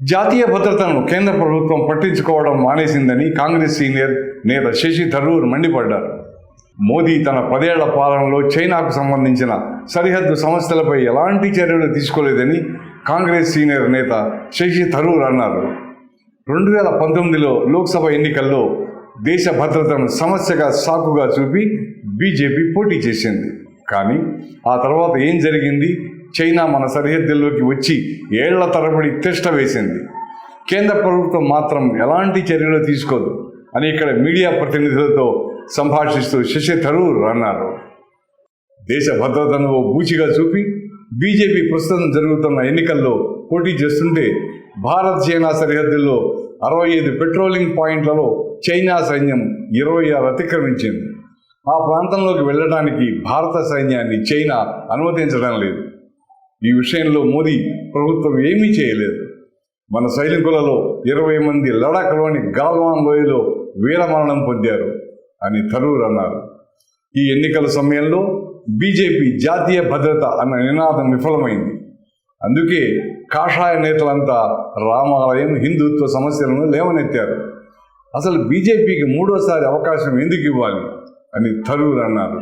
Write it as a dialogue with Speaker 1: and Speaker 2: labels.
Speaker 1: జాతీయ భద్రతను కేంద్ర ప్రభుత్వం పట్టించుకోవడం మానేసిందని కాంగ్రెస్ సీనియర్ నేత శశి థరూర్ మండిపడ్డారు. మోదీ తన పదేళ్ళ పాలనలో చైనాకు సంబంధించిన సరిహద్దు సమస్యలపై ఎలాంటి చర్యలు తీసుకోలేదని కాంగ్రెస్ సీనియర్ నేత శశి థరూర్ అన్నారు. రెండు వేల పంతొమ్మిదిలో లోక్సభ ఎన్నికల్లో దేశ భద్రతను సమస్యగా సాకుగా చూపి బీజేపీ పోటీ చేసింది. కానీ ఆ తర్వాత ఏం జరిగింది? చైనా మన సరిహద్దుల్లోకి వచ్చి ఏళ్ళ తరబడి తిష్ట వేసింది. కేంద్ర ప్రభుత్వం మాత్రం ఎలాంటి చర్యలు తీసుకోదు అని ఇక్కడ మీడియా ప్రతినిధులతో సంభాషిస్తూ శశి థరూర్ అన్నారు. దేశ భద్రతను ఓ బూచిగా చూపి బీజేపీ ప్రస్తుతం జరుగుతున్న ఎన్నికల్లో పోటీ చేస్తుంటే భారత్ చైనా సరిహద్దుల్లో అరవై ఐదు పెట్రోలింగ్ పాయింట్లలో చైనా సైన్యం ఇరవై ఆరు అతిక్రమించింది. ఆ ప్రాంతంలోకి వెళ్ళడానికి భారత సైన్యాన్ని చైనా అనుమతించడం లేదు. ఈ విషయంలో మోదీ ప్రభుత్వం ఏమీ చేయలేదు. మన సైనికులలో ఇరవై మంది లడాఖ్లోని గాల్వాన్ లోయలో వీరమరణం పొందారు అని థరూర్ అన్నారు. ఈ ఎన్నికల సమయంలో బీజేపీ జాతీయ భద్రత అన్న నినాదం విఫలమైంది. అందుకే కాషాయ నేతలంతా రామాలయం హిందుత్వ సమస్యలను లేవనెత్తారు. అసలు బీజేపీకి మూడోసారి అవకాశం ఎందుకు ఇవ్వాలి? అని థరూర్ అన్నారు